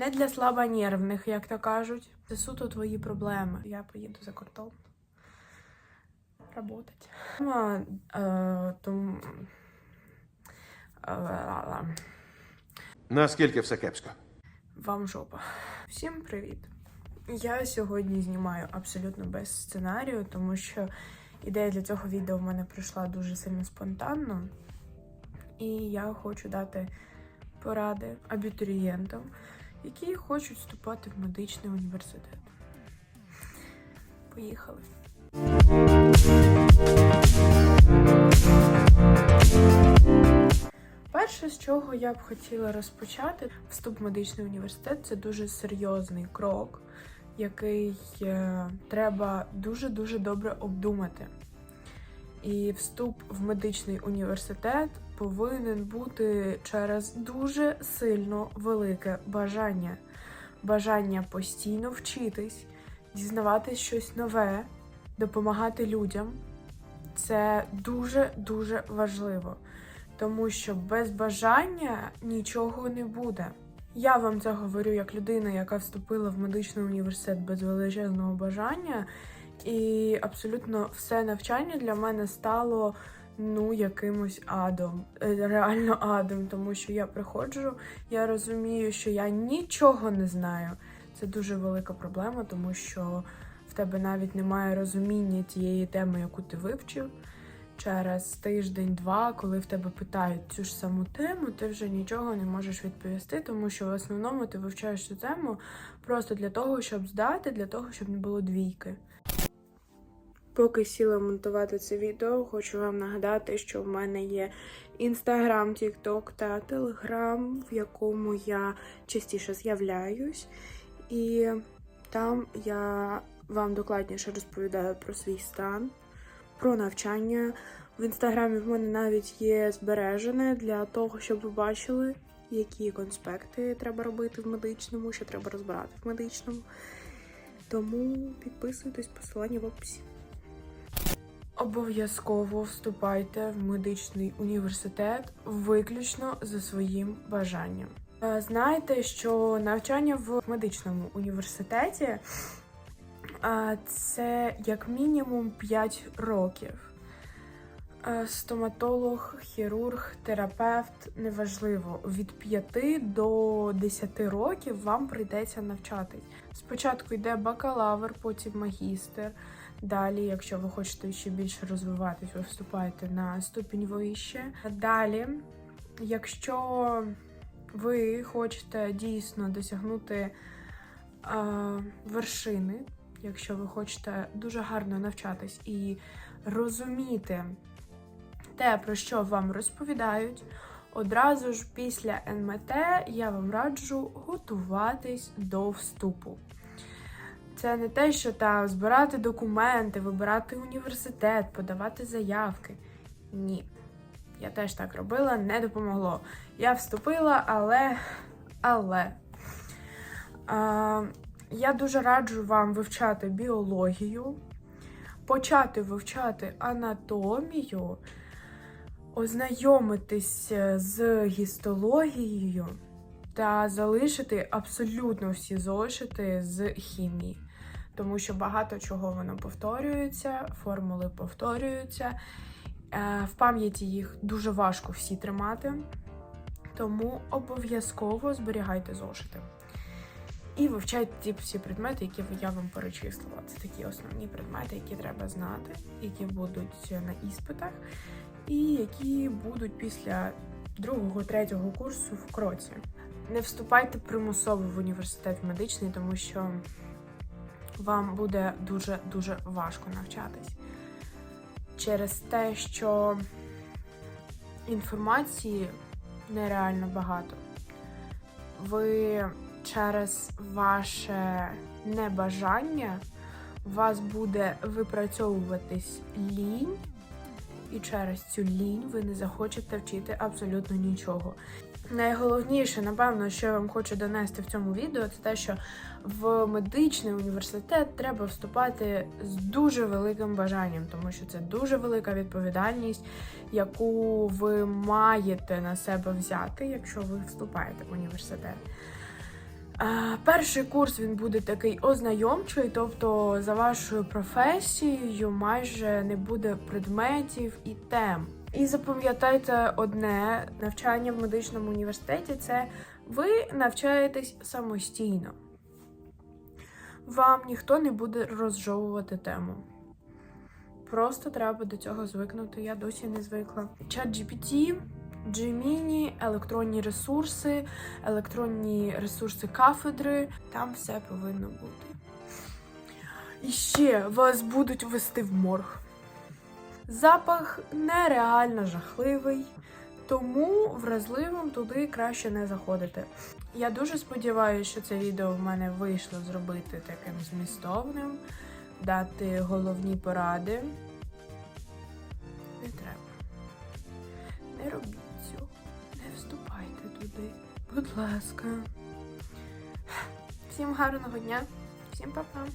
Не для слабонервних, як то кажуть. Це суто твої проблеми. Я поїду за кордон. Работать. Ну, е, тому... е, Наскільки все кепсько? Вам жопа. Всім привіт! Я сьогодні знімаю абсолютно без сценарію, тому що ідея для цього відео в мене прийшла дуже сильно спонтанно. І я хочу дати поради абітурієнтам, які хочуть вступати в медичний університет. Поїхали. Перше, з чого я б хотіла розпочати, вступ в медичний університет це дуже серйозний крок, який е, треба дуже-дуже добре обдумати. І вступ в медичний університет повинен бути через дуже сильно велике бажання. Бажання постійно вчитись, дізнаватись щось нове, допомагати людям. Це дуже-дуже важливо тому що без бажання нічого не буде. Я вам це говорю як людина, яка вступила в медичний університет без величезного бажання, і абсолютно все навчання для мене стало ну якимось адом, Е, реально адом, тому що я приходжу, я розумію, що я нічого не знаю. Це дуже велика проблема, тому що в тебе навіть немає розуміння тієї теми, яку ти вивчив через тиждень-два, коли в тебе питають цю ж саму тему, ти вже нічого не можеш відповісти, тому що в основному ти вивчаєш цю тему просто для того, щоб здати, для того, щоб не було двійки. Поки сіла монтувати це відео, хочу вам нагадати, що в мене є інстаграм, тікток та телеграм, в якому я частіше з'являюсь, і там я вам докладніше розповідаю про свій стан про навчання. В інстаграмі в мене навіть є збережене для того, щоб ви бачили, які конспекти треба робити в медичному, що треба розбирати в медичному. Тому підписуйтесь, посилання в описі. Обов'язково вступайте в медичний університет виключно за своїм бажанням. Е, Знайте, що навчання в медичному університеті Це як мінімум 5 років. Е, Стоматолог, хірург, терапевт неважливо. Від 5 до 10 років вам прийдеться навчатись. Спочатку йде бакалавр, потім магістр. Далі, якщо ви хочете ще більше розвиватись, ви вступаєте на ступінь вище. Далі, якщо ви хочете дійсно досягнути вершини, якщо ви хочете дуже гарно навчатись і розуміти те, про що вам розповідають, одразу ж після НМТ я вам раджу готуватись до вступу. Це не те, що та збирати документи, вибирати університет, подавати заявки. Ні. Я теж так робила, не допомогло. Я вступила, але. але. А, я дуже раджу вам вивчати біологію, почати вивчати анатомію, ознайомитись з гістологією та залишити абсолютно всі зошити з хімії. Тому що багато чого воно повторюється, формули повторюються. Е, В пам'яті їх дуже важко всі тримати, тому обов'язково зберігайте зошити. І вивчайте ті всі предмети, які я вам перечислила. Це такі основні предмети, які треба знати, які будуть на іспитах, і які будуть після другого, третього курсу в кроці. Не вступайте примусово в університет медичний, тому що вам буде дуже дуже важко навчатись через те, що інформації нереально багато. Ви через ваше небажання у вас буде випрацьовуватись лінь, і через цю лінь ви не захочете вчити абсолютно нічого. Найголовніше, напевно, що я вам хочу донести в цьому відео, це те, що в медичний університет треба вступати з дуже великим бажанням, тому що це дуже велика відповідальність, яку ви маєте на себе взяти, якщо ви вступаєте в університет. Перший курс він буде такий ознайомчий, тобто за вашою професією майже не буде предметів і тем. І запам'ятайте одне: навчання в медичному університеті це ви навчаєтесь самостійно. Вам ніхто не буде розжовувати тему. Просто треба до цього звикнути. Я досі не звикла. Чат GPT, Gemini, електронні ресурси, електронні ресурси кафедри. Там все повинно бути. І ще вас будуть вести в морг. Запах нереально жахливий, тому вразливим туди краще не заходити. Я дуже сподіваюся, що це відео в мене вийшло зробити таким змістовним, дати головні поради. Не треба. Туди. Будь ласка. Всім гарного дня, всім па-па.